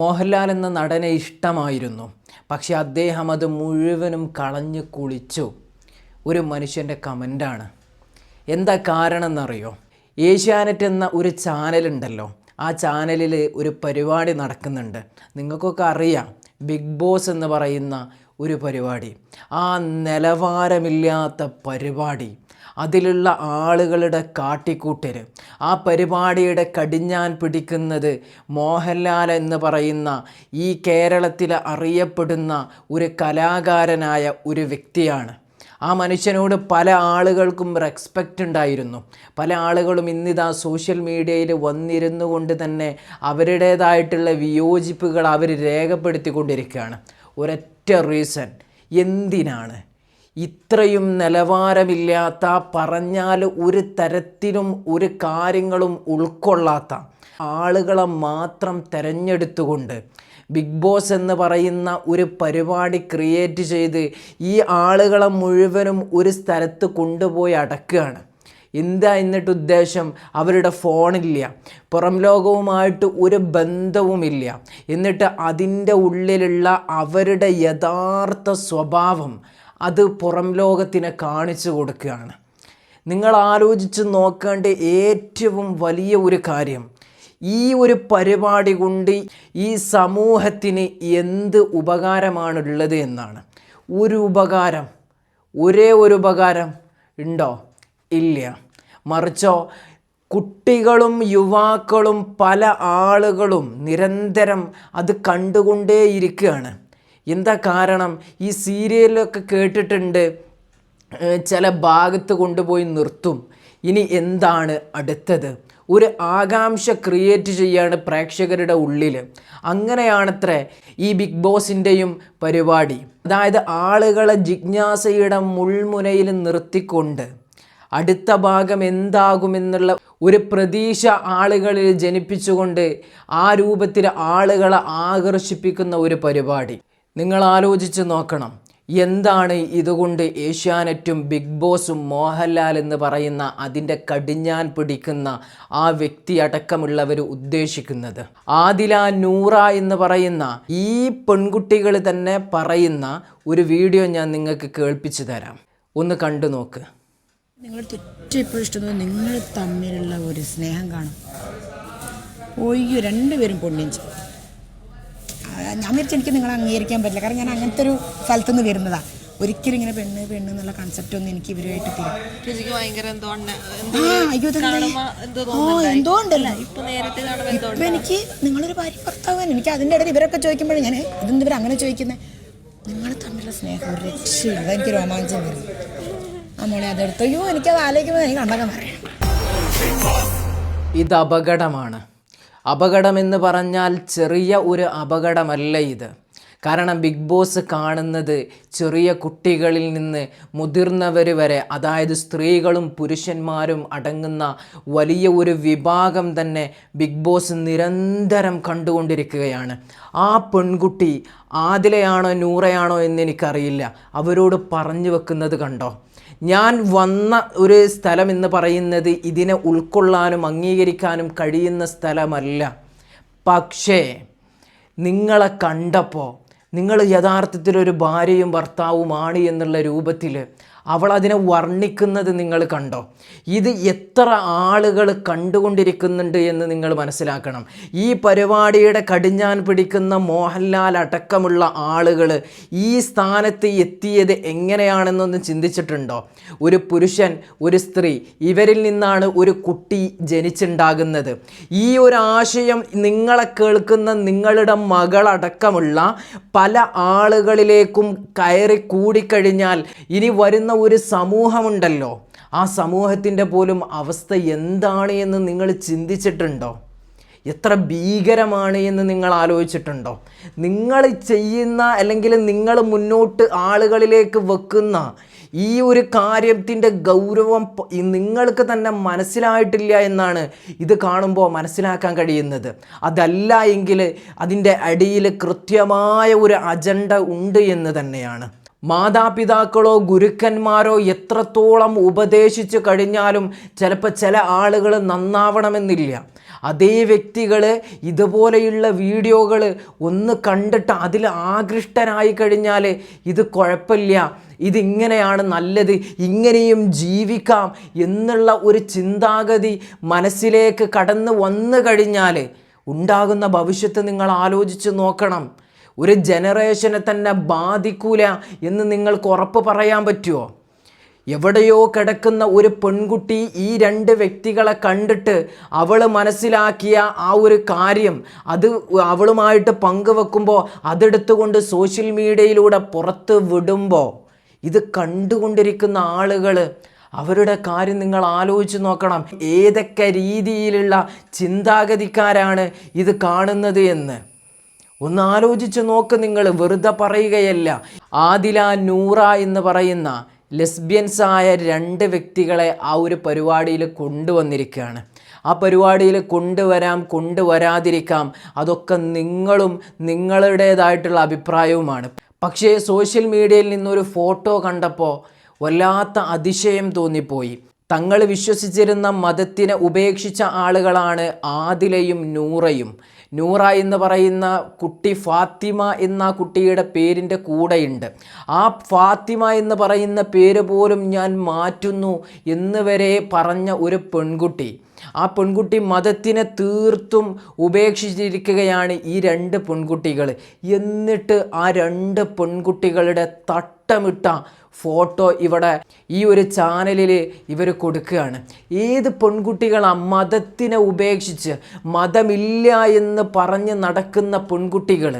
മോഹൻലാൽ എന്ന നടനെ ഇഷ്ടമായിരുന്നു. പക്ഷെ അദ്ദേഹം അത് മുഴുവനും കളഞ്ഞ് കുളിച്ചു. ഒരു മനുഷ്യന്റെ കമന്റാണ് എന്താ കാരണം എന്നറിയോ ഏഷ്യാനെറ്റ് എന്ന ഒരു ചാനലുണ്ടല്ലോ. ആ ചാനലിൽ ഒരു പരിപാടി നടക്കുന്നുണ്ട്. നിങ്ങൾക്കൊക്കെ അറിയാം ബിഗ് ബോസ് എന്ന് പറയുന്ന ഒരു പരിപാടി. ആ നിലവാരമില്ലാത്ത പരിപാടി. അതിലുള്ള ആളുകളുടെ കാട്ടിക്കൂട്ടര്. ആ പരിപാടിയുടെ കടിഞ്ഞാൻ പിടിക്കുന്നത് മോഹൻലാൽ എന്ന് പറയുന്ന ഈ കേരളത്തിൽ അറിയപ്പെടുന്ന ഒരു കലാകാരനായ ഒരു വ്യക്തിയാണ്. ആ മനുഷ്യനോട് പല ആളുകൾക്കും റെസ്പെക്റ്റ് ഉണ്ടായിരുന്നു. പല ആളുകളും ഇന്നിതാ സോഷ്യൽ മീഡിയയിൽ വന്നിരുന്നു കൊണ്ട് തന്നെ അവരുടേതായിട്ടുള്ള വിയോജിപ്പുകൾ അവർ രേഖപ്പെടുത്തിക്കൊണ്ടിരിക്കുകയാണ്. ഒരൊറ്റ റീസൺ എന്തിനാണ്? ഇത്രയും നിലവാരമില്ലാത്ത പറഞ്ഞാൽ ഒരു തരത്തിലും ഒരു കാര്യങ്ങളും ഉൾക്കൊള്ളാത്ത ആളുകളെ മാത്രം തിരഞ്ഞെടുത്തുകൊണ്ട് ബിഗ് ബോസ് എന്ന് പറയുന്ന ഒരു പരിപാടി ക്രിയേറ്റ് ചെയ്ത് ഈ ആളുകളെ മുഴുവനും ഒരു സ്ഥലത്ത് കൊണ്ടുപോയി അടക്കുകയാണ്. എന്താ എന്നിട്ട് ഉദ്ദേശം? അവരുടെ ഫോണില്ല. പുറം ലോകവുമായിട്ട് ഒരു ബന്ധവുമില്ല. എന്നിട്ട് അതിന്റെ ഉള്ളിലുള്ള അവരുടെ യഥാർത്ഥ സ്വഭാവം അത് പുറം ലോകത്തിനെ കാണിച്ചു കൊടുക്കുകയാണ്. നിങ്ങൾ ആലോചിച്ച് നോക്കേണ്ട ഏറ്റവും വലിയ ഒരു കാര്യം ഈ ഒരു പരിപാടി കൊണ്ട് ഈ സമൂഹത്തിന് എന്ത് ഉപകാരമാണുള്ളത് എന്നാണ്. ഒരു ഉപകാരം ഒരേ ഒരു ഉപകാരം ഉണ്ടോ? ഇല്ല. മറിച്ചോ കുട്ടികളും യുവാക്കളും പല ആളുകളും നിരന്തരം അത് കണ്ടുകൊണ്ടേയിരിക്കുകയാണ്. എന്താ കാരണം? ഈ സീരിയലൊക്കെ കേട്ടിട്ടുണ്ട് ചില ഭാഗത്ത് കൊണ്ടുപോയി നിർത്തും. ഇനി എന്താണ് അടുത്തത്? ഒരു ആകാംക്ഷ ക്രിയേറ്റ് ചെയ്യാണ് പ്രേക്ഷകരുടെ ഉള്ളിൽ അങ്ങനെയാണത്രേ ഈ ബിഗ് ബോസിന്റെയും പരിപാടി. അതായത് ആളുകളെ ജിജ്ഞാസയുടെ മുൾമുനയിൽ നിർത്തിക്കൊണ്ട് അടുത്ത ഭാഗം എന്താകുമെന്നുള്ള ഒരു പ്രതീക്ഷ ആളുകളിൽ ജനിപ്പിച്ചുകൊണ്ട് ആ രൂപത്തിൽ ആളുകളെ ആകർഷിപ്പിക്കുന്ന ഒരു പരിപാടി. നിങ്ങൾ ആലോചിച്ച് നോക്കണം. എന്താണ് ഇതുകൊണ്ട് ഏഷ്യാനെറ്റും ബിഗ് ബോസും മോഹൻലാൽ എന്ന് പറയുന്ന അതിന്റെ കടിഞ്ഞാൻ പിടിക്കുന്ന ആ വ്യക്തി അടക്കമുള്ളവർ ഉദ്ദേശിക്കുന്നത്? ആദില നൂറ എന്ന് പറയുന്ന ഈ പെൺകുട്ടികൾ തന്നെ പറയുന്ന ഒരു വീഡിയോ ഞാൻ നിങ്ങൾക്ക് കേൾപ്പിച്ചു തരാം. ഒന്ന് കണ്ടു നോക്ക്. നിങ്ങൾ എപ്പോഴും ഇഷ്ടം നിങ്ങൾ തമ്മിലുള്ള ഒരു സ്നേഹം കാണും. ഒയ്യോ രണ്ടുപേരും പൊണ്ണിഞ്ചു. ഞാൻ വിചാരിച്ചു എനിക്ക് നിങ്ങളെ അംഗീകരിക്കാൻ പറ്റില്ല. കാരണം ഞാൻ അങ്ങനത്തെ ഒരു സ്ഥലത്തു നിന്ന് വരുന്നതാണ് ഒരിക്കലും ഇങ്ങനെ പെണ്ണ് പെണ്ണ് എന്നുള്ള കൺസെപ്റ്റ് ഒന്നും എനിക്ക് ഇവരുമായിട്ട് തിരി എന്തോ ഉണ്ടല്ലോ. ഇപ്പൊ എന്തോ ഇപ്പൊ എനിക്ക് നിങ്ങളൊരു ഭാര്യ ഭർത്താവാണ്. എനിക്ക് അതിന്റെ ഇടയിൽ ഇവരൊക്കെ ചോദിക്കുമ്പോഴേ ഞാൻ ഇതെന്ത് ഇവർ അങ്ങനെ ചോദിക്കുന്നത് നിങ്ങൾ തമ്മിലുള്ള സ്നേഹം ഒരു രക്ഷയില്ല. എനിക്ക് രോമാഞ്ചം വരും ആ മോളെ അതെടുത്ത്. അയ്യോ എനിക്കത് ആലോചിക്കുമ്പോൾ എനിക്ക് കണ്ടൊക്കെ പറയാം ഇത് അപകടമാണ്. അപകടമെന്ന് പറഞ്ഞാൽ ചെറിയ ഒരു അപകടമല്ല ഇത്. കാരണം ബിഗ് ബോസ് കാണുന്നത് ചെറിയ കുട്ടികളിൽ നിന്ന് മുതിർന്നവർ വരെ അതായത് സ്ത്രീകളും പുരുഷന്മാരും അടങ്ങുന്ന വലിയ ഒരു വിഭാഗം തന്നെ ബിഗ് ബോസ് നിരന്തരം കണ്ടുകൊണ്ടിരിക്കുകയാണ്. ആ പെൺകുട്ടി ആദിലയാണോ നൂറയാണോ എന്ന് എനിക്കറിയില്ല. അവരോട് പറഞ്ഞു വെക്കുന്നത് കണ്ടോ? ഞാൻ വന്ന ഒരു സ്ഥലം എന്ന് പറയുന്നത് ഇതിനെ ഉൾക്കൊള്ളാനും അംഗീകരിക്കാനും കഴിയുന്ന സ്ഥലമല്ല. പക്ഷേ നിങ്ങളെ കണ്ടപ്പോൾ നിങ്ങൾ യഥാർത്ഥത്തിൽ ഒരു ഭാര്യയും ഭർത്താവുമാണ് എന്നുള്ള രൂപത്തിൽ അവൾ അതിനെ വർണിക്കുന്നത് നിങ്ങൾ കണ്ടോ? ഇത് എത്ര ആളുകൾ കണ്ടുകൊണ്ടിരിക്കുന്നുണ്ട് എന്ന് നിങ്ങൾ മനസ്സിലാക്കണം. ഈ പരിപാടിയുടെ കടിഞ്ഞാൻ പിടിക്കുന്ന മോഹൻലാൽ അടക്കമുള്ള ആളുകൾ ഈ സ്ഥാനത്ത് എത്തിയത് എങ്ങനെയാണെന്നൊന്ന് ചിന്തിച്ചിട്ടുണ്ടോ? ഒരു പുരുഷൻ ഒരു സ്ത്രീ ഇവരിൽ നിന്നാണ് ഒരു കുട്ടി ജനിച്ചുണ്ടാകുന്നത്. ഈ ഒരു ആശയം നിങ്ങളെ കേൾക്കുന്ന നിങ്ങളുടെ മകളടക്കമുള്ള പല ആളുകളിലേക്കും കയറി കൂടിക്കഴിഞ്ഞാൽ ഇനി വരുന്ന ഒരു സമൂഹമുണ്ടല്ലോ. ആ സമൂഹത്തിന്റെ പോലും അവസ്ഥ എന്താണ് എന്ന് നിങ്ങൾ ചിന്തിച്ചിട്ടുണ്ടോ? എത്ര ഭീകരമാണ് എന്ന് നിങ്ങൾ ആലോചിച്ചിട്ടുണ്ടോ? നിങ്ങൾ ചെയ്യുന്ന അല്ലെങ്കിൽ നിങ്ങൾ മുന്നോട്ട് ആളുകളിലേക്ക് വെക്കുന്ന ഈ ഒരു കാര്യത്തിന്റെ ഗൗരവം നിങ്ങൾക്ക് തന്നെ മനസ്സിലായിട്ടില്ല എന്നാണ് ഇത് കാണുമ്പോൾ മനസ്സിലാക്കാൻ കഴിയുന്നത്. അതല്ല എങ്കിൽ അതിന്റെ അടിയിൽ കൃത്യമായ ഒരു അജണ്ട ഉണ്ട് എന്ന് തന്നെയാണ്. മാതാപിതാക്കളോ ഗുരുക്കന്മാരോ എത്രത്തോളം ഉപദേശിച്ചു കഴിഞ്ഞാലും ചിലപ്പോൾ ചില ആളുകൾ നന്നാവണമെന്നില്ല. അതേ വ്യക്തികൾ ഇതുപോലെയുള്ള വീഡിയോകൾ ഒന്ന് കണ്ടിട്ട് അതിൽ ആകൃഷ്ടനായി കഴിഞ്ഞാൽ ഇത് കുഴപ്പമില്ല. ഇതിങ്ങനെയാണ് നല്ലത്. ഇങ്ങനെയും ജീവിക്കാം എന്നുള്ള ഒരു ചിന്താഗതി മനസ്സിലേക്ക് കടന്നു വന്നു കഴിഞ്ഞാൽ ഉണ്ടാകുന്ന ഭവിഷ്യത്ത് നിങ്ങൾ ആലോചിച്ച് നോക്കണം. ഒരു ജനറേഷനെ തന്നെ ബാധിക്കൂല എന്ന് നിങ്ങൾക്ക് ഉറപ്പ് പറയാൻ പറ്റുമോ എവിടെയോ കിടക്കുന്ന ഒരു പെൺകുട്ടി ഈ രണ്ട് വ്യക്തികളെ കണ്ടിട്ട് അവൾ മനസ്സിലാക്കിയ ആ ഒരു കാര്യം അത് അവളുമായിട്ട് പങ്കുവെക്കുമ്പോൾ അതെടുത്തുകൊണ്ട് സോഷ്യൽ മീഡിയയിലൂടെ പുറത്ത് വിടുമ്പോൾ ഇത് കണ്ടുകൊണ്ടിരിക്കുന്ന ആളുകൾ അവരുടെ കാര്യം നിങ്ങൾ ആലോചിച്ച് നോക്കണം. ഏതൊക്കെ രീതിയിലുള്ള ചിന്താഗതിക്കാരാണ് ഇത് കാണുന്നത് എന്ന്? ഒന്ന് ആലോചിച്ച് നോക്ക് നിങ്ങൾ വെറുതെ പറയുകയല്ല. ആദില നൂറ എന്ന് പറയുന്ന ലെസ്ബിയൻസ് ആയ രണ്ട് വ്യക്തികളെ ആ ഒരു പരിപാടിയിൽ കൊണ്ടുവന്നിരിക്കുകയാണ്. ആ പരിപാടിയിൽ കൊണ്ടുവരാം കൊണ്ടുവരാതിരിക്കാം അതൊക്കെ നിങ്ങളും നിങ്ങളുടേതായിട്ടുള്ള അഭിപ്രായവുമാണ്. പക്ഷേ സോഷ്യൽ മീഡിയയിൽ നിന്നൊരു ഫോട്ടോ കണ്ടപ്പോൾ വല്ലാത്ത അതിശയം തോന്നിപ്പോയി. തങ്ങൾ വിശ്വസിച്ചിരുന്ന മതത്തിനെ ഉപേക്ഷിച്ച ആളുകളാണ് ആദിലയും നൂറയും. നൂറ എന്ന് പറയുന്ന കുട്ടി ഫാത്തിമ എന്ന കുട്ടിയുടെ പേരിന്റെ കൂടെയുണ്ട്. ആ ഫാത്തിമ എന്ന് പറയുന്ന പേര് പോലും ഞാൻ മാറ്റുന്നു എന്ന് വരെ പറഞ്ഞ ഒരു പെൺകുട്ടി ആ പെൺകുട്ടി മതത്തിനെ തീർത്തും ഉപേക്ഷിച്ചിരിക്കുകയാണ് ഈ രണ്ട് പെൺകുട്ടികൾ. എന്നിട്ട് ആ രണ്ട് പെൺകുട്ടികളുടെ തട്ടമിട്ട ഫോട്ടോ ഇവിടെ ഈ ഒരു ചാനലിൽ ഇവർ കൊടുക്കുകയാണ്. ഏത് പെൺകുട്ടികളാ മതത്തിനെ ഉപേക്ഷിച്ച് മതമില്ല എന്ന് പറഞ്ഞ് നടക്കുന്ന പെൺകുട്ടികൾ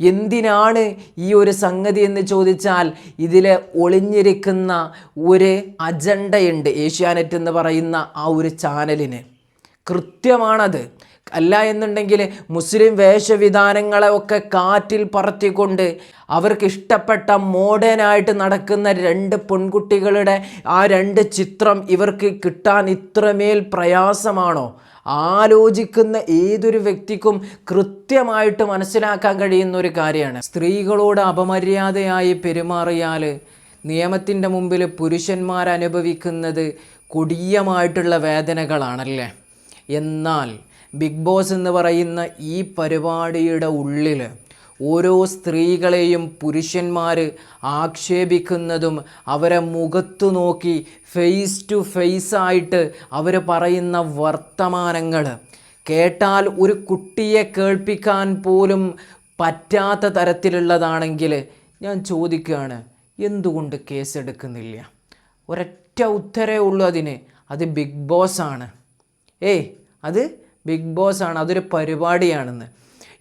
എന്തിനാണ് ഈ ഒരു സംഗതി എന്ന് ചോദിച്ചാൽ ഇതിൽ ഒളിഞ്ഞിരിക്കുന്ന ഒരു അജണ്ടയുണ്ട് ഏഷ്യാനെറ്റ് എന്ന് പറയുന്ന ആ ഒരു ചാനലിന്. കൃത്യമാണത്. അല്ല എന്നുണ്ടെങ്കിൽ മുസ്ലിം വേഷവിധാനങ്ങളെ ഒക്കെ കാറ്റിൽ പറത്തിക്കൊണ്ട് അവർക്ക് ഇഷ്ടപ്പെട്ട മോഡേണായിട്ട് നടക്കുന്ന രണ്ട് പെൺകുട്ടികളുടെ ആ രണ്ട് ചിത്രം ഇവർക്ക് കിട്ടാൻ ഇത്രമേൽ പ്രയാസമാണോ? ആലോചിക്കുന്ന ഏതൊരു വ്യക്തിക്കും കൃത്യമായിട്ട് മനസ്സിലാക്കാൻ കഴിയുന്ന ഒരു കാര്യമാണ്. സ്ത്രീകളോട് അപമര്യാദയായി പെരുമാറിയാൽ നിയമത്തിന്റെ മുമ്പിൽ പുരുഷന്മാരനുഭവിക്കുന്നത് കൊടിയമായിട്ടുള്ള വേദനകളാണല്ലേ? എന്നാൽ ബിഗ് ബോസ് എന്ന് പറയുന്ന ഈ പരിപാടിയുടെ ഉള്ളിൽ ഓരോ സ്ത്രീകളെയും പുരുഷന്മാർ ആക്ഷേപിക്കുന്നതും അവരെ മുഖത്തു നോക്കി ഫേസ് ടു ഫേസ് ആയിട്ട് അവർ പറയുന്ന വർത്തമാനങ്ങൾ കേട്ടാൽ ഒരു കുട്ടിയെ കേൾപ്പിക്കാൻ പോലും പറ്റാത്ത തരത്തിലുള്ളതാണെങ്കിൽ ഞാൻ ചോദിക്കുകയാണ് എന്തുകൊണ്ട് കേസെടുക്കുന്നില്ല? ഒരൊറ്റ ഉത്തരേ ഉള്ളൂ അതിന്. അത് ബിഗ് ബോസ് ആണ് ഏയ് അത് ബിഗ് ബോസ് ആണ് അതൊരു പരിപാടിയാണെന്ന്.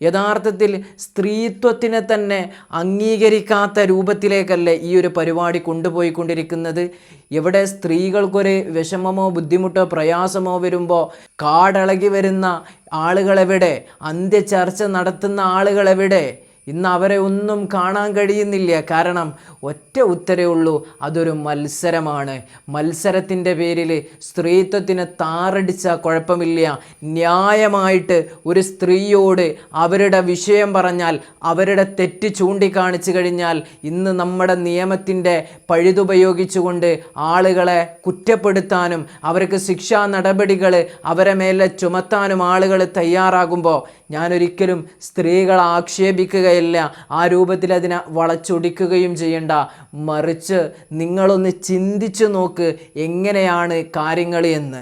യഥാർത്ഥത്തിൽ സ്ത്രീത്വത്തിനെ തന്നെ അംഗീകരിക്കാത്ത രൂപത്തിലേക്കല്ലേ ഈ ഒരു പരിപാടി കൊണ്ടുപോയിക്കൊണ്ടിരിക്കുന്നത്? ഇവിടെ സ്ത്രീകൾക്കൊരു വിഷമമോ ബുദ്ധിമുട്ടോ പ്രയാസമോ വരുമ്പോൾ കാടളകി വരുന്ന ആളുകളെവിടെ അന്ത്യചർച്ച നടത്തുന്ന ആളുകളെവിടെ ഇന്ന് അവരെ ഒന്നും കാണാൻ കഴിയുന്നില്ല. കാരണം ഒറ്റ ഉത്തരേ ഉള്ളൂ അതൊരു മത്സരമാണ്. മത്സരത്തിന്റെ പേരിൽ സ്ത്രീത്വത്തിന് താറടിച്ച കുഴപ്പമില്ല. ന്യായമായിട്ട് ഒരു സ്ത്രീയോട് അവരുടെ വിഷയം പറഞ്ഞാൽ അവരുടെ തെറ്റ് ചൂണ്ടിക്കാണിച്ചു കഴിഞ്ഞാൽ ഇന്ന് നമ്മുടെ നിയമത്തിന്റെ പഴുതുപയോഗിച്ചുകൊണ്ട് ആളുകളെ കുറ്റപ്പെടുത്താനും അവർക്ക് ശിക്ഷാ നടപടികൾ അവരെ മേലെ ചുമത്താനും ആളുകൾ തയ്യാറാകുമ്പോൾ ഞാനൊരിക്കലും സ്ത്രീകളെ ആക്ഷേപിക്കുകയല്ല ആ രൂപത്തിൽ അതിനെ വളച്ചൊടിക്കുകയും ചെയ്യണ്ട. മറിച്ച് നിങ്ങളൊന്ന് ചിന്തിച്ചു നോക്ക് എങ്ങനെയാണ് കാര്യങ്ങൾ എന്ന്.